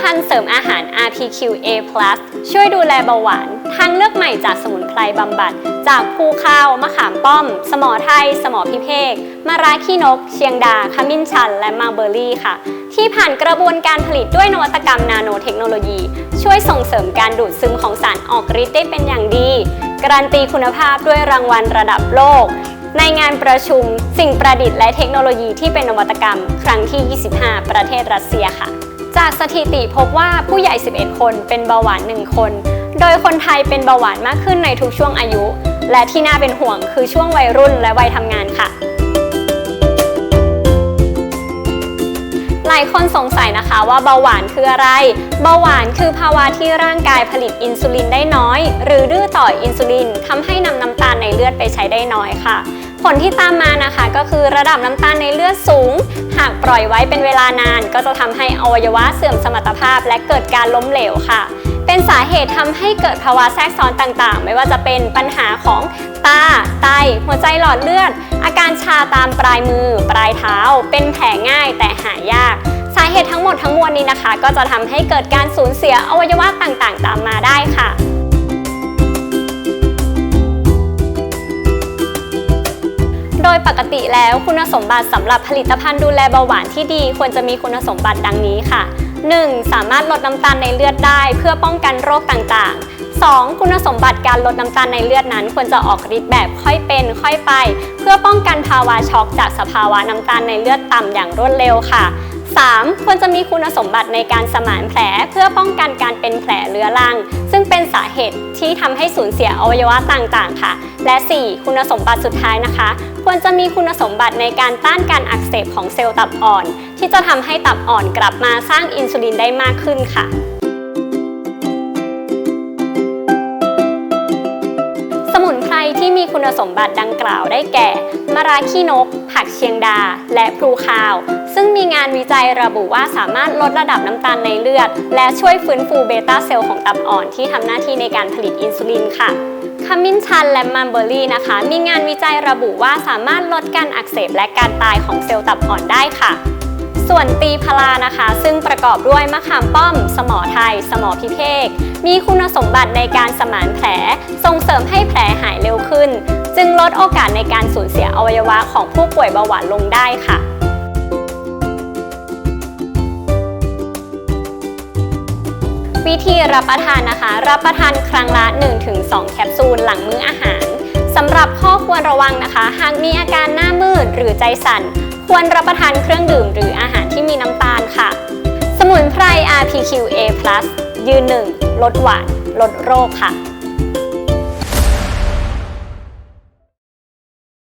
ภัณฑ์เสริมอาหาร RPQA+ ช่วยดูแลเบาหวาน ทางเลือกใหม่จากสมุนไพรบำบัด จากภูข้าว มะขามป้อม สมอไทย สมอพิเภกมะระขี้นก เชียงดา ขมิ้นชัน และมาเบอร์รี่ค่ะ ที่ผ่านกระบวนการผลิตด้วยนวัตกรรมนาโนเทคโนโลยี ช่วยส่งเสริมการดูดซึมของสารออกฤทธิ์ได้เป็นอย่างดี การันตีคุณภาพด้วยรางวัลระดับโลกในงานประชุมสิ่งประดิษฐ์และเทคโนโลยีที่เป็นนวัตกรรม ครั้งที่ 25 ประเทศรัสเซียค่ะ จากสถิติพบว่าผู้ใหญ่ 11 คนเป็นเบาหวาน 1 คน โดยคนไทยเป็นเบาหวานมากขึ้นในทุกช่วงอายุ และที่น่าเป็นห่วงคือช่วงวัยรุ่นและวัยทำงานค่ะ หลายคนสงสัยนะคะว่าเบาหวานคืออะไร เบาหวานคือภาวะที่ร่างกายผลิตอินซูลินได้น้อย หรือดื้อต่ออินซูลินทำให้นำน้ำตาลในเลือดไปใช้ได้น้อยค่ะ ผลที่ตามมานะคะก็คือระดับน้ำตาลในเลือดสูง หากปล่อยไว้เป็นเวลานาน ก็จะทำให้อวัยวะเสื่อมสมรรถภาพ และเกิดการล้มเหลวค่ะ เป็นสาเหตุทำให้เกิดภาวะแทรกซ้อนต่างๆ ไม่ว่าจะเป็นปัญหาของตา ไต หัวใจหลอดเลือด อาการชาตามปลายมือ ปลายเท้า เป็นแผลง่ายแต่หายาก สาเหตุทั้งหมดทั้งมวลนี้นะคะ ก็จะทำให้เกิดการสูญเสียอวัยวะต่างๆ ตามมาได้ค่ะ ยปกติแล้วคุณสมบัติสำหรับผลิตภัณฑ์ดูแลเบาหวานที่ดีควรจะมีคุณสมบัติดังนี้ค่ะ 1. สามารถลดน้ำตาลในเลือดได้ เพื่อป้องกันโรคต่างๆ 2. คุณสมบัติการลดน้ำตาลในเลือดนั้น ควรจะออกฤทธิ์แบบค่อยเป็นค่อยไป เพื่อป้องกันภาวะช็อกจากสภาวะน้ำตาลในเลือดต่ำอย่างรวดเร็วค่ะ 3. ควรจะมีคุณสมบัติในการสมานแผลเพื่อป้องกันการเป็นแผลเรื้อรัง ซึ่งเป็นสาเหตุที่ทำให้สูญเสียอวัยวะต่างๆ ค่ะ และ 4. คุณสมบัติสุดท้ายนะคะ ควรจะมีคุณสมบัติในการต้านการอักเสบของเซลล์ตับอ่อน ที่จะทำให้ตับอ่อนกลับมาสร้างอินซูลินได้มากขึ้นค่ะสมุนไพรที่มีคุณสมบัติดังกล่าวได้แก่ มะระขี้นก ผักเชียงดา และพลูคาว ซึ่งมีงานวิจัยระบุว่าสามารถลดระดับน้ำตาลในเลือด และช่วยฟื้นฟูเบต้าเซลล์ของตับอ่อนที่ทำหน้าที่ในการผลิตอินซูลินค่ะขมิ้นชันและมัมเบอร์รี่นะคะ มีงานวิจัยระบุว่าสามารถลดการอักเสบและการตายของเซลล์ตับอ่อนได้ค่ะ ส่วนตีพลานะคะ ซึ่งประกอบด้วยมะขามป้อม สมอไทย สมอพิเภกมีคุณสมบัติในการสมานแผล ส่งเสริมให้แผลหายเร็วขึ้น จึงลดโอกาสในการสูญเสียอวัยวะของผู้ป่วยเบาหวานลงได้ค่ะ วิธีรับประทานนะคะ รับประทานครั้งละ 1-2 แคปซูลหลังมื้ออาหารสำหรับข้อควรระวังนะคะ หากมีอาการหน้ามืดหรือใจสั่น ควรรับประทานเครื่องดื่มหรืออาหารที่มีน้ำตาลค่ะ สมุนไพร RPQA+ ยืนหนึ่งลดหวานลดโรคค่ะ